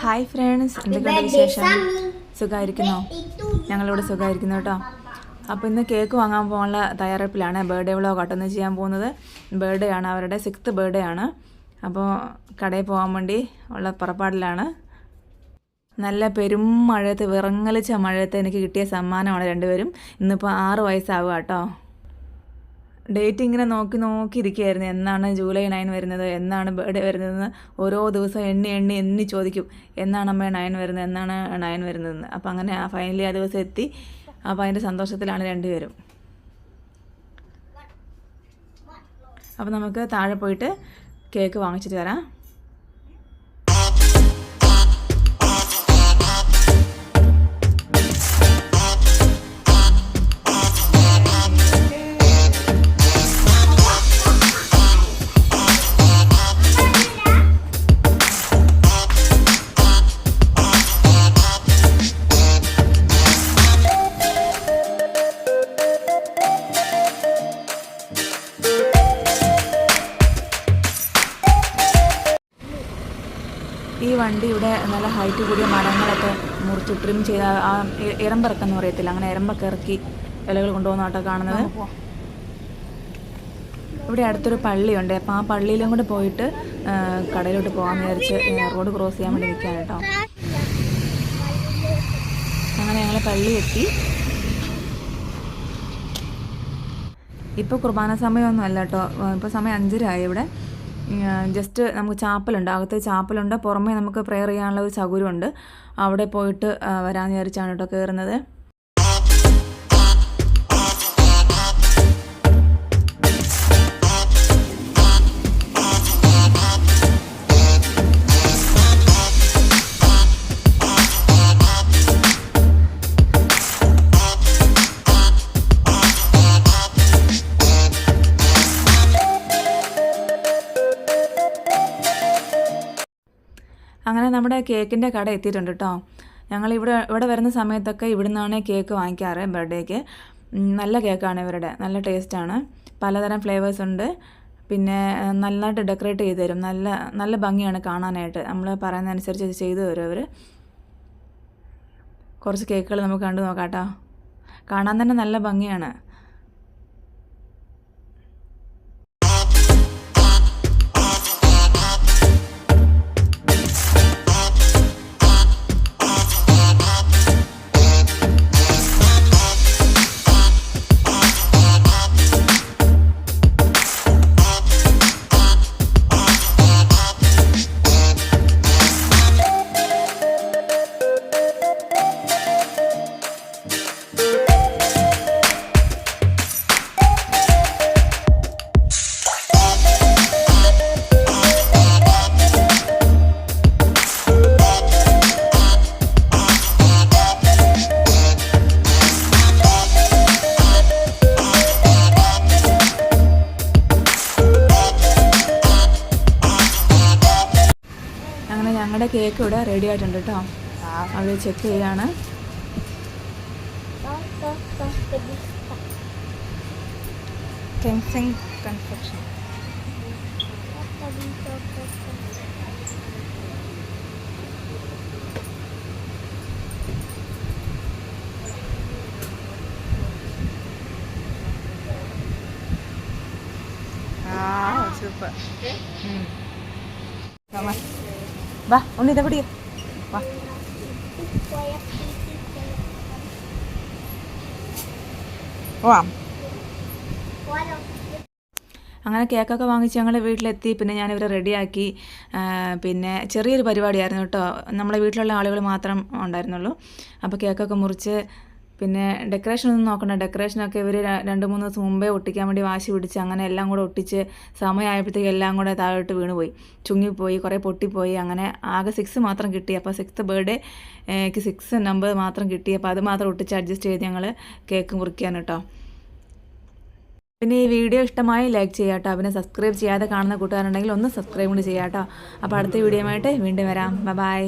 Hi friends എന്തൊക്കെയുണ്ട് വിശേഷം? സുഖമായിരിക്കുന്നോ ഞങ്ങളിവിടെ സുഖമായിരിക്കുന്നു കേട്ടോ. അപ്പോൾ ഇന്ന് കേക്ക് വാങ്ങാൻ പോകാനുള്ള തയ്യാറെടുപ്പിലാണ് ബർത്ത്ഡേ വ്ളോഗ് കേട്ടോ ഇന്ന് ചെയ്യാൻ പോകുന്നത്. ബർത്ത്ഡേ ആണ് അവരുടെ സിക്സ്ത് ബർത്ത്ഡേ ആണ്. അപ്പോൾ കടയിൽ പോകാൻ വേണ്ടി ഉള്ള പുറപ്പാടിലാണ്. നല്ല പെരും മഴയത്ത് വിറങ്ങലിച്ച മഴയത്ത് എനിക്ക് കിട്ടിയ സമ്മാനമാണ് രണ്ടുപേരും. ഇന്നിപ്പോൾ ആറ് വയസ്സാവുക കേട്ടോ. ഡേറ്റ് ഇങ്ങനെ നോക്കി നോക്കി ഇരിക്കുകയായിരുന്നു എന്നാണ് ജൂലൈ നയൻ വരുന്നത്? എന്നാണ് ബർത്ത്ഡേ വരുന്നതെന്ന് ഓരോ ദിവസം എണ്ണി എണ്ണി എണ്ണി ചോദിക്കും. എന്നാണ് അമ്മ നയൻ വരുന്നത്? എന്നാണ് നയൻ വരുന്നതെന്ന്. അപ്പോൾ അങ്ങനെ ആ ഫൈനലി ആ ദിവസം എത്തി. അപ്പോൾ അതിന്റെ സന്തോഷത്തിലാണ് രണ്ടുപേരും. അപ്പോൾ നമുക്ക് താഴെ പോയിട്ട് കേക്ക് വാങ്ങിച്ചിട്ട് വരാം. വണ്ടി ഇവിടെ നല്ല ഹൈറ്റ് കൂടിയ മരങ്ങളൊക്കെ മുറിച്ച് ട്രിം ചെയ്ത ആ ഇ- ഇറമ്പിറക്കെന്ന് പറയത്തില്ല. അങ്ങനെ ഇറമ്പൊക്കെ ഇറക്കി ഇലകൾ കൊണ്ടുപോകുന്നതാട്ടോ കാണുന്നത്. ഇവിടെ അടുത്തൊരു പള്ളിയുണ്ട്. അപ്പോൾ ആ പള്ളിയിലും കൂടെ പോയിട്ട് കടയിലോട്ട് പോകാമെന്ന് വിചാരിച്ച് റോഡ് ക്രോസ് ചെയ്യാൻ വേണ്ടി നിൽക്കാൻ കേട്ടോ. അങ്ങനെ ഞങ്ങൾ പള്ളി എത്തി. ഇപ്പോൾ കുർബാന സമയമൊന്നും അല്ല കേട്ടോ. ഇപ്പോൾ സമയം ആയി ഇവിടെ. ജസ്റ്റ് നമുക്ക് ചാപ്പലുണ്ട്. അകത്ത് ചാപ്പലുണ്ട്. പുറമേ നമുക്ക് പ്രെയർ ചെയ്യാനുള്ള ഒരു സൗകര്യമുണ്ട് അവിടെ പോയിട്ട് വരാമെന്ന് വിചാരിച്ചാണ് കേട്ടോ കയറുന്നത് അങ്ങനെ നമ്മുടെ കേക്കിന്റെ കട എത്തിയിട്ടുണ്ട് കേട്ടോ ഞങ്ങൾ ഇവിടെ ഇവിടെ വരുന്ന സമയത്തൊക്കെ ഇവിടുന്നാണ് കേക്ക് വാങ്ങിക്കാറ് ബർത്ത്ഡേക്ക്. നല്ല കേക്കാണ് ഇവരുടെ. നല്ല ടേസ്റ്റാണ് പലതരം ഫ്ലേവേഴ്സ് ഉണ്ട്. പിന്നെ നല്ലതായിട്ട് ഡെക്കറേറ്റ് ചെയ്ത് തരും. നല്ല നല്ല ഭംഗിയാണ് കാണാനായിട്ട്. നമ്മൾ പറയുന്നതനുസരിച്ച് ചെയ്തു തരും അവർ കുറച്ച് കേക്കുകൾ നമുക്ക് കണ്ടു നോക്കാം കേട്ടോ കാണാൻ തന്നെ നല്ല ഭംഗിയാണ്. ഞങ്ങളുടെ കേക്ക് ഇവിടെ റെഡി ആയിട്ടുണ്ട് കേട്ടോ. അവർ ചെക്ക് ചെയ്യാണ്. Kensing Confection. Ah, super. Hmm. ഒന്ന് ഇതാ പിടിയോ വാ. അങ്ങനെ കേക്കൊക്കെ വാങ്ങിച്ച് ഞങ്ങൾ വീട്ടിലെത്തി പിന്നെ ഞാനിവരെ റെഡിയാക്കി പിന്നെ ചെറിയൊരു പരിപാടിയായിരുന്നു കേട്ടോ നമ്മളെ വീട്ടിലുള്ള ആളുകൾ മാത്രം ഉണ്ടായിരുന്നുള്ളൂ അപ്പോൾ കേക്കൊക്കെ മുറിച്ച് പിന്നെ ഡെക്കറേഷൻ ഒന്നും നോക്കണ്ട. ഡെക്കറേഷനൊക്കെ ഇവർ രണ്ട് മൂന്ന് ദിവസം മുമ്പേ ഒട്ടിക്കാൻ വേണ്ടി വാശി പിടിച്ച് അങ്ങനെ എല്ലാം കൂടെ ഒട്ടിച്ച് സമയമായപ്പോഴത്തേക്ക് എല്ലാം കൂടെ താഴോട്ട് വീണുപോയി. ചുങ്ങിപ്പോയി കുറേ പൊട്ടിപ്പോയി. അങ്ങനെ ആകെ സിക്സ് മാത്രം കിട്ടി. അപ്പോൾ സിക്സ്ത് ബർത്ത്ഡേക്ക് സിക്സ് നമ്പർ മാത്രം കിട്ടി. അപ്പോൾ അത് മാത്രം ഒട്ടിച്ച് അഡ്ജസ്റ്റ് ചെയ്ത് ഞങ്ങൾ കേക്ക് മുറിക്കാൻ കേട്ടോ. പിന്നെ ഈ വീഡിയോ ഇഷ്ടമായി ലൈക്ക് ചെയ്യാം കേട്ടോ. പിന്നെ സബ്സ്ക്രൈബ് ചെയ്യാതെ കാണുന്ന കൂട്ടുകാരുണ്ടെങ്കിൽ ഒന്ന് സബ്സ്ക്രൈബ് കൂടി ചെയ്യാം കേട്ടോ. അപ്പോൾ അടുത്ത വീഡിയോ ആയിട്ട് വീണ്ടും വരാം. ബൈ